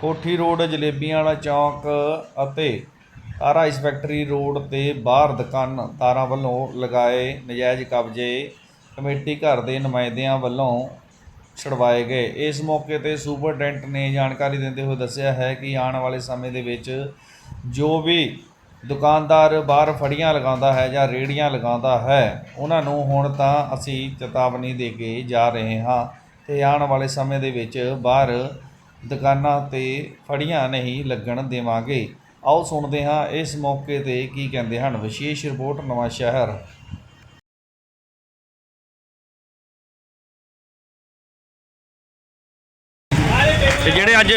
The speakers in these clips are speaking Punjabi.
ਕੋਠੀ ਰੋਡ, ਜਲੇਬੀਆਂ ਵਾਲਾ ਚੌਂਕ ਅਤੇ ਤਾਰਾ ਇਸ ਫੈਕਟਰੀ ਰੋਡ ਤੇ ਬਾਹਰ ਦੁਕਾਨਦਾਰਾਂ ਵੱਲੋਂ ਲਗਾਏ ਨਜਾਇਜ਼ ਕਬਜ਼ੇ ਕਮੇਟੀ ਘਰ ਦੇ ਨੁਮਾਇੰਦਿਆਂ ਵੱਲੋਂ ਛੁਡਵਾਏ ਗਏ। ਇਸ ਮੌਕੇ ਤੇ ਸੁਪਰਡੈਂਟ ਨੇ ਜਾਣਕਾਰੀ ਦਿੰਦੇ ਹੋਏ ਦੱਸਿਆ ਹੈ ਕਿ ਆਉਣ ਵਾਲੇ ਸਮੇਂ ਦੇ ਵਿੱਚ ਜੋ ਵੀ ਦੁਕਾਨਦਾਰ ਬਾਹਰ ਫੜੀਆਂ ਲਗਾਉਂਦਾ ਹੈ ਜਾਂ ਰੇੜੀਆਂ ਲਗਾਉਂਦਾ ਹੈ, ਉਹਨਾਂ ਨੂੰ ਹੁਣ ਤਾਂ ਅਸੀਂ ਚੇਤਾਵਨੀ ਦੇ ਕੇ ਜਾ ਰਹੇ ਹਾਂ। ਤੇ ਆਉਣ ਵਾਲੇ ਸਮੇਂ ਦੇ ਵਿੱਚ ਬਾਹਰ ਦੁਕਾਨਾਂ ਤੇ ਫੜੀਆਂ ਨਹੀਂ ਲੱਗਣ ਦੇਵਾਂਗੇ। ਆਓ ਸੁਣਦੇ ਹਾਂ ਇਸ ਮੌਕੇ ਤੇ ਕੀ ਕਹਿੰਦੇ ਹਨ। ਵਿਸ਼ੇਸ਼ ਰਿਪੋਰਟ, ਨਵਾਂ ਸ਼ਹਿਰ। ਤੇ ਜਿਹੜੇ ਅੱਜ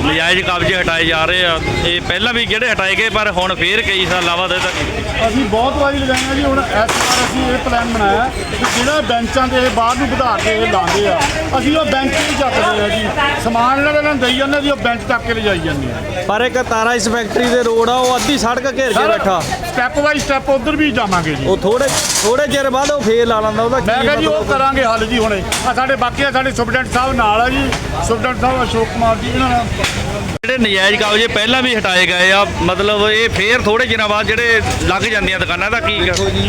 ਨਜਾਇਜ਼ ਕਬਜ਼ੇ ਹਟਾਏ ਜਾ ਰਹੇ ਆ। ਇਹ ਪਹਿਲਾਂ ਵੀ ਜਿਹੜੇ ਹਟਾਏ ਗਏ ਪਰ ਹੁਣ ਫੇਰ ਕਈ ਸਾਲਾਂ ਬਾਅਦ ਇਹ ਤਾਂ ਅਸੀਂ ਬਹੁਤ ਵਾਰੀ ਲਗਾਈਆਂ ਜੀ ਹੁਣ ਇਸ ਵਾਰ ਅਸੀਂ ਇਹ ਪਲਾਨ ਬਣਾਇਆ ਕਿ ਜਿਹੜਾ ਬੈਂਚਾਂ ਦੇ ਬਾਹਰ ਨੂੰ ਵਧਾ ਕੇ ਇਹ ਲਾਉਂਦੇ ਆ। ਅਸੀਂ ਉਹ ਬੈਂਚ ਹੀ ਚੱਕਦੇ ਆ ਜੀ। ਸਮਾਨ ਇਹਨਾਂ ਦੇ ਨਾਲ ਦੇਈ ਜਾਂਦੇ ਜੀ ਉਹ ਬੈਂਚ ਚੱਕ ਕੇ ਲਿਜਾਈ ਜਾਂਦੇ ਆ। ਪਰ ਇੱਕ ਤਾਰਾ ਇਸ ਫੈਕਟਰੀ ਦੇ ਰੋਡ ਆ ਉਹ ਅੱਧੀ ਸੜਕ ਘੇਰ ਕੇ ਬੈਠਾ। ਸਟੈਪ ਬਾਈ ਸਟੈਪ ਉਧਰ ਵੀ ਜਾਵਾਂਗੇ ਜੀ। ਉਹ ਥੋੜੇ ਥੋੜੇ ਚਿਰ ਬਾਅਦ ਉਹ ਫੇਰ ਲਾ ਲੈਂਦਾ ਉਹਦਾ ਮੈਂ ਕਿਹਾ ਜੀ ਉਹ? ਕਰਾਂਗੇ ਹੱਲ ਜੀ ਹੁਣੇ। ਆ ਸਾਡੇ ਬਾਕੀ ਆ ਸਾਡੇ ਸੁਪਰਡੈਂਟ ਸਾਹਿਬ ਨਾਲ ਆ ਜੀ। ਸੁਪਰਡੈਂਟ ਸਾਹਿਬ ਅਸ਼ੋਕ ਕੁਮਾਰ ਜੀ ਇਹਨਾਂ ਨਾਲ ਜਿਹੜੇ ਨਜਾਇਜ਼ ਕਬਜ਼ੇ ਪਹਿਲਾਂ ਵੀ ਹਟਾਏ ਗਏ ਆ ਮਤਲਬ ਇਹ ਫੇਰ ਥੋੜੇ ਦਿਨਾਂ ਬਾਅਦ ਜਿਹੜੇ ਲੱਗ ਜਾਂਦੀਆਂ ਦੁਕਾਨਾਂ ਦਾ ਕੀ ਦੇਖੋ ਜੀ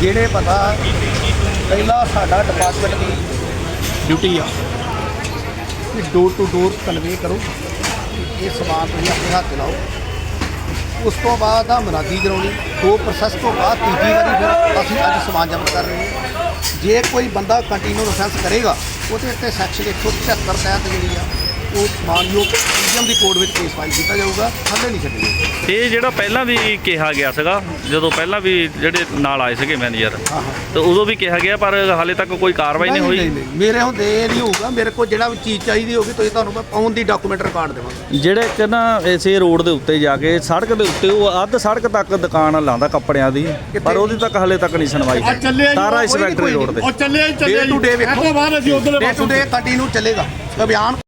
ਜਿਹੜੇ ਪਤਾ ਪਹਿਲਾਂ ਸਾਡਾ ਡਿਪਾਰਟਮੈਂਟ ਦੀ ਡਿਊਟੀ ਆ। ਕਿ ਡੋਰ ਟੂ ਡੋਰ ਕਨਵੇ ਕਰੋ ਇਹ ਸਮਾਨ ਤੁਸੀਂ ਆਪਣੇ ਹੱਥ ਲਾਓ। ਉਸ ਤੋਂ ਬਾਅਦ ਆ ਮਨਾਦੀ ਕਰਾਉਣੀ ਦੋ ਪ੍ਰੋਸੈਸ ਤੋਂ ਬਾਅਦ ਤੀਜੀ ਵਾਰੀ ਫਿਰ ਅਸੀਂ ਅੱਜ ਸਮਾਨ ਜ਼ਬਤ ਕਰ ਰਹੇ ਹਾਂ। ਜੇ ਕੋਈ ਬੰਦਾ ਕੰਟੀਨਿਊ ਅਫੈਂਸ ਕਰੇਗਾ ਉਹਦੇ ਉੱਤੇ ਸੈਕਸ਼ਨ 173 ਤਹਿਤ ਜਿਹੜੀ ਆ ਉਹ ਸਮਾਨਯੋਗ ਮੀਡੀਅਮ ਦੀ ਕੋਡ ਵਿੱਚ ਕੇਸ ਫਾਈਲ ਕੀਤਾ ਜਾਊਗਾ ਥੱਲੇ ਨਹੀਂ ਛੱਡੇਗਾ ਇਹ ਜਿਹੜਾ ਪਹਿਲਾਂ ਵੀ ਕਿਹਾ ਗਿਆ ਸੀਗਾ ਜਦੋਂ ਪਹਿਲਾਂ ਵੀ ਜਿਹੜੇ ਨਾਲ ਆਏ ਸੀਗੇ ਮੈਨੇਜਰ ਹਾਂ ਹਾਂ। ਤੇ ਉਦੋਂ ਵੀ ਕਿਹਾ ਗਿਆ ਪਰ ਹਾਲੇ ਤੱਕ ਕੋਈ ਕਾਰਵਾਈ ਨਹੀਂ ਹੋਈ। ਮੇਰੇ ਹੁੰਦੇ ਇਹ ਨਹੀਂ ਹੋਊਗਾ ਮੇਰੇ ਕੋਲ ਜਿਹੜਾ ਵੀ ਚੀਜ਼ ਚਾਹੀਦੀ ਹੋਗੀ ਤੁਸੀਂ ਤੁਹਾਨੂੰ ਮੈਂ ਪਾਉਣ ਦੀ ਡਾਕੂਮੈਂਟ ਰਿਕਾਰਡ ਦੇਵਾਂਗਾ। ਜਿਹੜੇ ਇੱਕ ਨਾ ਇਸੇ ਰੋਡ ਦੇ ਉੱਤੇ ਜਾ ਕੇ ਸੜਕ ਦੇ ਉੱਤੇ ਉਹ ਅੱਧ ਸੜਕ ਤੱਕ ਦੁਕਾਨ ਲਾਉਂਦਾ ਕੱਪੜਿਆਂ ਦੀ ਪਰ ਉਹਦੀ ਤੱਕ ਹਲੇ ਤੱਕ ਨਹੀਂ ਸੁਣਵਾਈ। ਆ ਚੱਲਿਆ ਜੀ, ਤਾਰਾ ਇਸ ਕੋਈ ਫੈਕਟਰੀ। ਰੋਡ ਤੇ। ਉਹ ਚੱਲਿਆ ਹੀ ਚੱਲਿਆ ਡੇ ਟੂ ਡੇ ਵੇਖੋ ਇਹ ਤੋਂ ਬਾਅਦ ਅਸੀਂ ਉਧਰਲੇ ਡੇ ਟੂ ਡੇ ਕੰਟੀਨਿਊ ਚੱਲੇਗਾ। ਅਭਿਆਨ